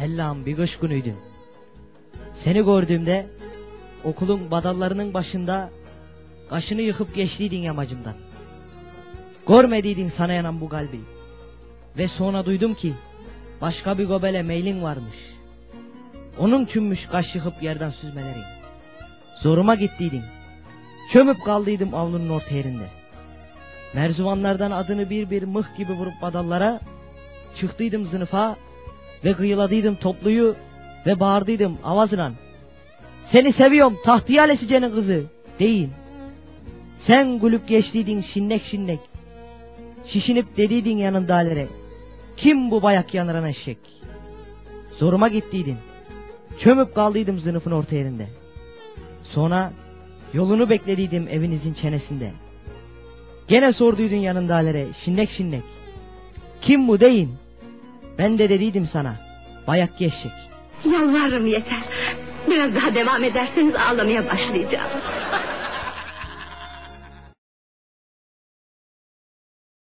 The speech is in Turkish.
Allah'ım bir kış günüydü. Seni gördüğümde okulun badallarının başında kaşını yıkıp geçtiydin yamacımdan. Görmediydin sana yanan bu kalbi. Ve sonra duydum ki başka bir gobele meylin varmış. Onun tümmüş kaş yıkıp yerden süzmeleri. Zoruma gittiydin. Çömüp kaldıydım avlunun orta yerinde. Merzuvanlardan adını bir bir mıh gibi vurup badallara çıktıydım sınıfa ve kıyıladıydım topluyu ve bağırdıydım avazla. Seni seviyorum tahtiyale sicenin kızı deyin. Sen gülüp geçtiydin şinnek şinnek. Şişinip dediydin yanındalere. Kim bu bayak yanıran eşek? Zoruma gittiydin. Çömüp kaldıydım sınıfın orta yerinde. Sonra yolunu beklediydim evinizin çenesinde. Gene sorduydun yanındalere şinnek şinnek. Kim bu deyin. Ben de dediydim sana. Bayak eşek. Yalvarırım yeter. Biraz daha devam ederseniz ağlamaya başlayacağım.